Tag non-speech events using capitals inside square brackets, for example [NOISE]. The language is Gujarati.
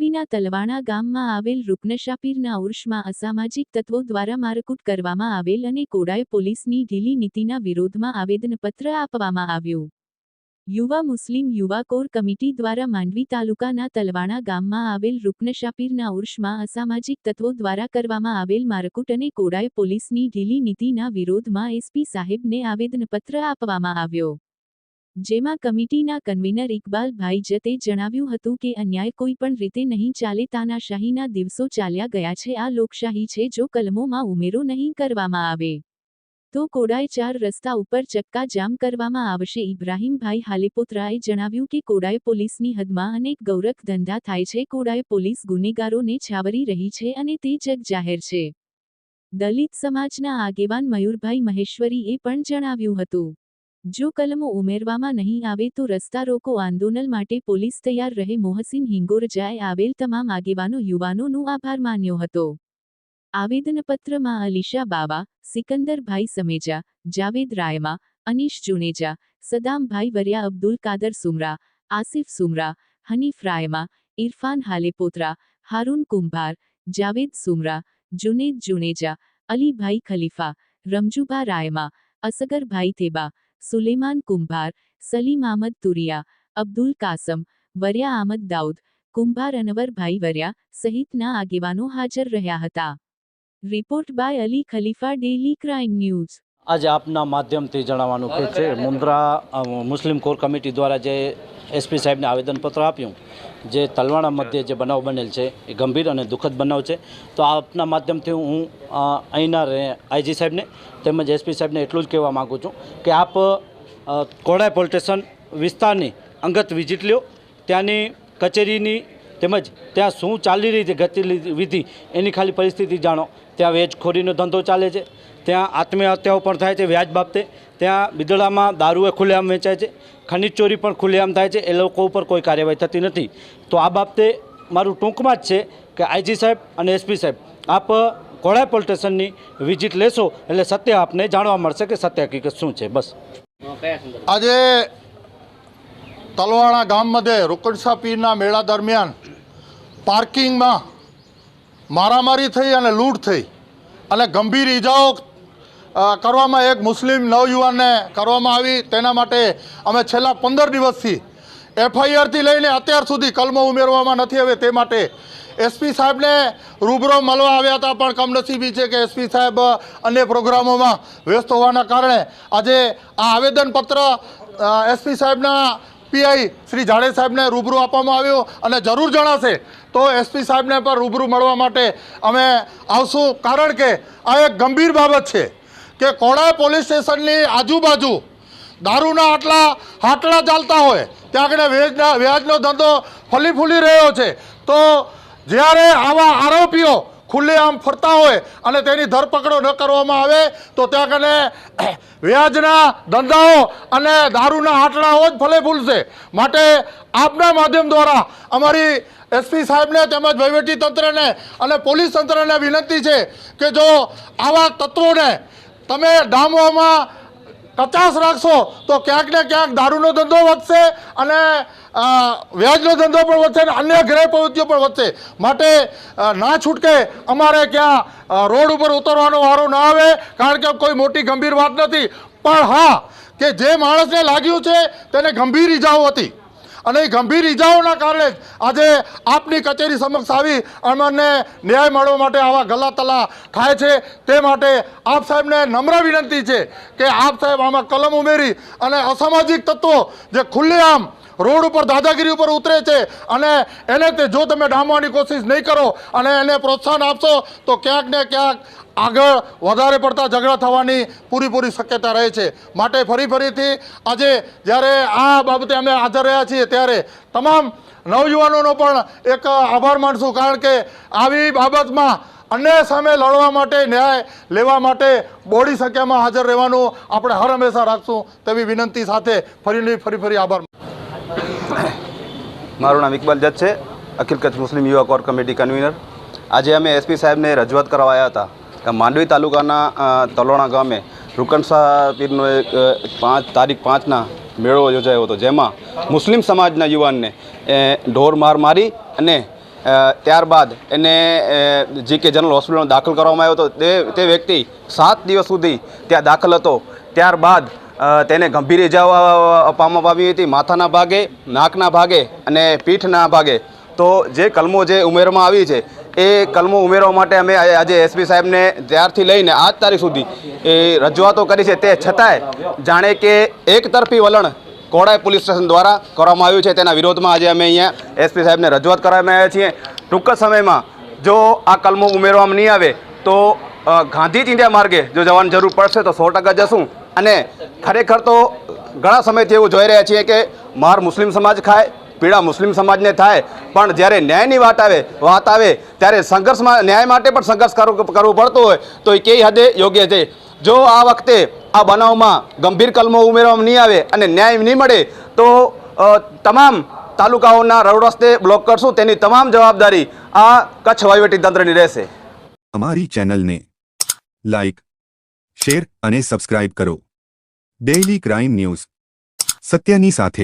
કમિટીના તલવાણા ગામમાં આવેલ રૂકનશાપીરના ઉર્ષમાં અસામાજિક તત્વો દ્વારા મારકૂટ કરવામાં આવેલ અને કોડાય પોલીસની ઢીલી નીતિના વિરોધમાં આવેદનપત્ર આપવામાં આવ્યું. યુવા મુસ્લિમ યુવા કોર કમિટી દ્વારા માંડવી તાલુકાના તલવાણા ગામમાં આવેલ રૂકનશાપીરના ઉર્ષમાં અસામાજિક તત્વો દ્વારા કરવામાં આવેલ મારકૂટ અને કોડાય પોલીસની ઢીલી નીતિના વિરોધમાં એસપી સાહેબને આવેદનપત્ર આપવામાં આવ્યો. જેમાં કમિટીના કન્વીનર ઇકબાલભાઈ જતે જણાવ્યું હતું કે અન્યાય કોઈ પણ રીતે નહીં ચાલે તાનાશાહીના દિવસો ચાલ્યા ગયા છે. આ લોકશાહી છે જો કલમોમાં ઉમેરો નહીં કરવામાં આવે. તો કોડાય ચાર રસ્તા ઉપર ચક્કા જામ કરવામાં આવશે. ઇબ્રાહીમભાઈ હાલેપોત્રાએ જણાવ્યું કે કોડાય પોલીસની હદમાં અનેક ગૌરખ ધંધા થાય છે. કોડાય પોલીસ ગુનેગારોને છાવરી રહી છે અને તે જગ જાહેર છે. દલિત સમાજના આગેવાન મયુરભાઈ મહેશ્વરીએ પણ જણાવ્યું હતું. જો કલમો ઉમેરવામાં નહીં આવે તો રસ્તા રોકો આંદોલન માટે પોલીસ તૈયાર રહે. મોહસિન હિંગોરજાએ આવેલ તમામ આગેવાનો યુવાનોનો આભાર માન્યો હતો. આવેદનપત્રમાં અલીશા બાવા, સિકંદરભાઈ સમેજા, જાવેદ રાયમા, અનીશ જુનેજા, સદામભાઈ વરિયા, અબ્દુલ કાદર સુમરા, આસિફ સુમરા, હનીફ રાયમા, ઇરફાન હાલેપોત્રા, હારૂન કુંભાર, જાવેદ સુમરા, જુનેદ જુનેજા, અલીભાઈ ખલીફા, રમજુભા રાયમા, અસગરભાઈ તેબા સુલેમાન કુંભાર સલીમ આમદ તુરિયા અબ્દુલ કાસમ વરિયા આમદ દાઉદ કુંભાર અનવરભાઈ વરિયા સહિતના આગેવાનો હાજર રહ્યા હતા report by Ali Khalifa daily crime news આજે આપના માધ્યમથી જણાવવાનું કે છે. મુન્દ્રા મુસ્લિમ કોર કમિટી દ્વારા જે એસપી સાહેબને આવેદનપત્ર આપ્યું, જે તલવાણા મધ્યે જે બનાવ બનેલ છે, એ ગંભીર અને દુઃખદ બનાવ છે. તો આપના માધ્યમથી હું અહીંના આઈજી સાહેબને તેમજ એસપી સાહેબને એટલું જ કહેવા માગું છું કે આપ કોડાય પોલીસ સ્ટેશન વિસ્તારની અંગત વિઝિટ લ્યો. ત્યાંની કચેરીની તેમજ ત્યાં શું ચાલી રહી છે ગતિવિધિ એની ખાલી પરિસ્થિતિ જાણો. ત્યાં વેજખોરીનો ધંધો ચાલે છે. ત્યાં આત્મહત્યાઓ પણ થાય છે વ્યાજ બાબતે. ત્યાં બિદડામાં દારૂએ ખુલ્લેઆમ વેચાય છે. ખનિજ ચોરી પણ ખુલ્લેઆમ થાય છે. એ લોકો ઉપર કોઈ કાર્યવાહી થતી નથી. તો આ બાબતે મારું ટૂંકમાં જ છે કે આઈજી સાહેબ અને એસપી સાહેબ, આપ કોળાય પોલીસ સ્ટેશનની વિઝિટ લેશો એટલે સત્ય આપને જાણવા મળશે કે સત્ય હકીકત શું છે. બસ. આજે તલવાણા ગામ મધ્યે રૂકણસા પીરના મેળા દરમિયાન પાર્કિંગમાં મારામારી થઈ અને લૂંટ થઈ અને ગંભીર ઈજાઓ કરવામાં એક મુસ્લિમ નવયુવાનને કરવામાં આવી. તેના માટે અમે છેલ્લા પંદર દિવસથી એફઆઈઆરથી લઈને અત્યાર સુધી કલમો ઉમેરવામાં નથી આવે તે માટે એસપી સાહેબને રૂબરૂ મળવા આવ્યા હતા, પણ કમનસીબી છે કે એસપી સાહેબ અન્ય પ્રોગ્રામોમાં વ્યસ્ત હોવાના કારણે આજે આ આવેદનપત્ર એસપી સાહેબના પીઆઈ શ્રી જાડે સાહેબને રૂબરૂ આપવામાં આવ્યું અને જરૂર જણાશે તો એસપી સાહેબને પણ રૂબરૂ મળવા માટે અમે આવશું. કારણ કે આ એક ગંભીર બાબત છે. કે કોડા પોલીસ સ્ટેશનની આજુબાજુ દારૂના આટલા હાટલા ચાલતા હોય, ત્યાં આગળ વેજના વ્યાજનો ધંધો ફલી ફૂલી રહ્યો છે. તો જ્યારે આવા આરોપીઓ ખુલ્લેઆમ ફરતા હોય અને તેની ધરપકડો ન કરવામાં આવે, તો ત્યાં કને [COUGHS] વ્યાજના ધંધાઓ અને દારૂના આટલાઓ જ ફલે ફૂલશે માટે આપના માધ્યમ દ્વારા અમારી એસપી સાહેબને તેમજ વહીવટી તંત્રને અને પોલીસ તંત્રને વિનંતી છે કે જો આવા તત્વોને તમે ગામોમાં કચાશ રાખશો તો ક્યાંક ને ક્યાંક દારૂનો ધંધો વધશે અને વ્યાજનો ધંધો પણ વધશે અને અન્ય ગ્રહ પ્રવૃત્તિઓ પણ વધશે. માટે ના છૂટકે અમારે ક્યાં રોડ ઉપર ઉતરવાનો વારો ના આવે કારણ કે કોઈ મોટી ગંભીર વાત નથી. પણ હા, કે જે માણસને લાગ્યું છે તેને ગંભીર ઈજાઓ હતી. અને ગંભીર ઈજાઓના કારણે આજે આપની કચેરી સમક્ષ આવી અમને ન્યાય મળવા માટે આવા ગલા તલા થાય છે. તે માટે આપ સાહેબને નમ્ર વિનંતી છે કે આપ સાહેબ આમાં કલમ ઉમેરી અને અસામાજિક તત્વો જે ખુલ્લેઆમ રોડ ઉપર દાદાગીરી ઉપર ઉતરે છે અને એને તે જો તમે ડામવાની કોશિશ નહીં કરો અને એને પ્રોત્સાહન આપશો, તો ક્યાંક ને ક્યાંક આગળ વધારે પડતા ઝઘડા થવાની પૂરીપૂરી શક્યતા રહે છે. માટે ફરી ફરીથી આજે જ્યારે આ બાબતે અમે હાજર રહ્યા છીએ ત્યારે તમામ નવયુવાનોનો પણ એક આભાર માનશું, કારણ કે આવી બાબતમાં અન્યાય સામે લડવા માટે, ન્યાય લેવા માટે બોડી સંખ્યામાં હાજર રહેવાનું આપણે હર હંમેશા રાખશું. તેવી વિનંતી સાથે ફરી ફરી ફરી આભાર મારું નામ ઇકબાલ જત છે. અખિલ કચ્છ મુસ્લિમ યુવા કોર કમિટી કન્વીનર. આજે અમે એસપી સાહેબને રજૂઆત કરવા હતા કે માંડવી તાલુકાના તલોણા ગામે રૂકણશાહ પીરનો એક પાંચ, તારીખ પાંચના મેળો યોજાયો હતો, જેમાં મુસ્લિમ સમાજના યુવાનને ઢોર માર મારી અને ત્યારબાદ એને જીકે જનરલ હોસ્પિટલમાં દાખલ કરવામાં આવ્યો હતો તે વ્યક્તિ સાત દિવસ સુધી ત્યાં દાખલ હતો. ત્યારબાદ તેને ગંભીર ઇજાઓ આપવામાં આવી હતી. માથાના ભાગે, નાકના ભાગે અને પીઠના ભાગે. તો જે કલમો જે ઉમેરવામાં આવી છે, એ કલમો ઉમેરવા માટે અમે આજે એસપી સાહેબને ત્યારથી લઈને આજ તારીખ સુધી એ રજૂઆતો કરી છે. તે છતાંય જાણે કે એક તરફી વલણ કોડાઈ પોલીસ સ્ટેશન દ્વારા કરવામાં આવ્યું છે. તેના વિરોધમાં આજે અમે અહીંયા એસપી સાહેબને રજૂઆત કરવામાં આવ્યા છીએ. ટૂંક સમયમાં જો આ કલમો ઉમેરવામાં નહીં આવે તો ગાંધી ચિંધ્યા માર્ગે જો જવાની જરૂર પડશે તો સો ટકા જશું અને ખરેખર તો ઘણા સમયથી એવું જોઈ રહ્યા છીએ કે માર મુસ્લિમ સમાજ ખાય, પીડા મુસ્લિમ સમાજને થાય. પણ જ્યારે ન્યાયની વાત આવે વાત આવે, ત્યારે સંઘર્ષમાં, ન્યાય માટે પણ સંઘર્ષ કરવું પડતું હોય, તો એ કઈ હદે યોગ્ય છે. જો આ વખતે આ બનાવમાં ગંભીર કલમો ઉમેરવામાં નહીં આવે અને ન્યાય નહીં મળે, તો તમામ તાલુકાઓના રોડ રસ્તે બ્લોક કરશું. તેની તમામ જવાબદારી આ કચ્છ વહીવટી તંત્રની રહેશે. અમારી ચેનલને લાઈક, શેર અને સબસ્ક્રાઇબ કરો. ડેઇલી ક્રાઇમ ન્યૂઝ સત્યની સાથે.